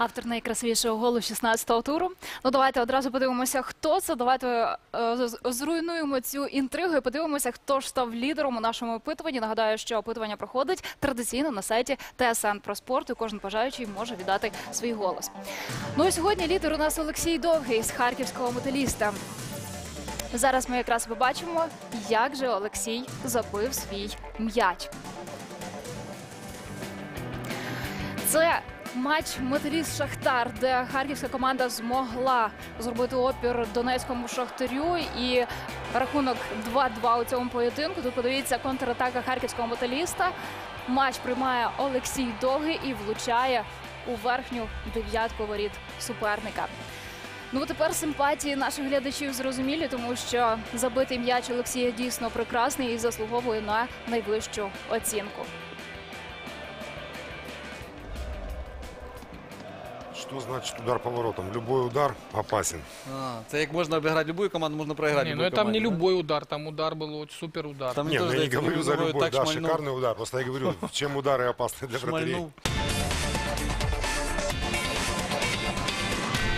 Автор найкрасивішого голу 16-го туру. Ну давайте одразу подивимося, хто це. Давайте е, зруйнуємо цю інтригу і подивимося, хто ж став лідером у нашому опитуванні. Нагадаю, що опитування проходить традиційно на сайті ТСН про спорт. І кожен бажаючий може віддати свій голос. Ну і сьогодні лідер у нас Олексій Довгий з харківського металіста. Зараз ми якраз побачимо, як же Олексій забив свій м'яч. Це матч Металіст Шахтар, де харківська команда змогла зробити опір Донецькому шахтарю. І рахунок 2-2 у цьому поєдинку. Тут подивіться контратака харківського металіста. Матч приймає Олексій Довгий і влучає у верхню дев'ятку воріт суперника. Ну тепер симпатії наших глядачів зрозумілі, тому що забитий м'яч Олексія дійсно прекрасний і заслуговує на найвищу оцінку. Что значит удар поворотом? Любой удар опасен. А, це як можна обіграти любую команду, можна проіграти Не, ну любую там не команду, да? любой удар, там удар был вот супер удар. Там Не, тоже, ну я не здається, говорю за ногою любой, так да, шмальнув. шикарный удар. Просто я говорю, чем удары опасны для вратарей. Шмальнув.